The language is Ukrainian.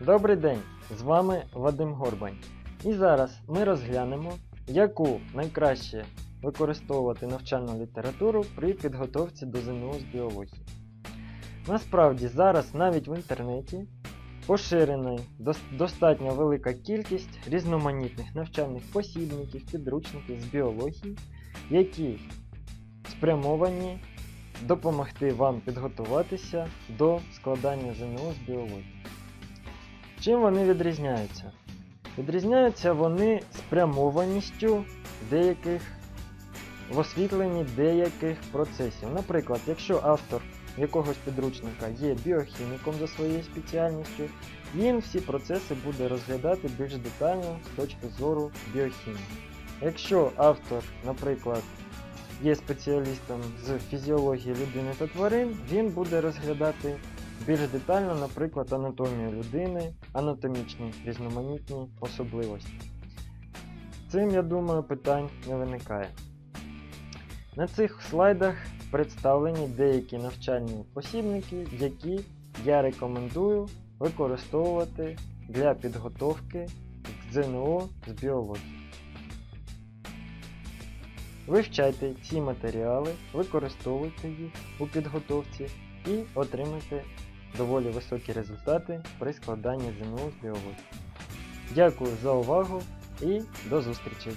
Добрий день! З вами Вадим Горбань. І зараз ми розглянемо, яку найкраще використовувати навчальну літературу при підготовці до ЗНО з біології. Насправді зараз навіть в інтернеті поширена достатньо велика кількість різноманітних навчальних посібників, підручників з біології, які спрямовані допомогти вам підготуватися до складання ЗНО з біології. Чим вони відрізняються? Відрізняються вони спрямованістю деяких в освітленні деяких процесів. Наприклад, якщо автор якогось підручника є біохіміком за своєю спеціальністю, він всі процеси буде розглядати більш детально з точки зору біохімії. Якщо автор, наприклад, є спеціалістом з фізіології людини та тварин, він буде розглядати більш детально, наприклад, анатомію людини, анатомічні різноманітні особливості. Цим, я думаю, питань не виникає. На цих слайдах представлені деякі навчальні посібники, які я рекомендую використовувати для підготовки ЗНО з біології. Вивчайте ці матеріали, використовуйте їх у підготовці і отримайте доволі високі результати при складанні ЗНО з біології. Дякую за увагу і до зустрічі!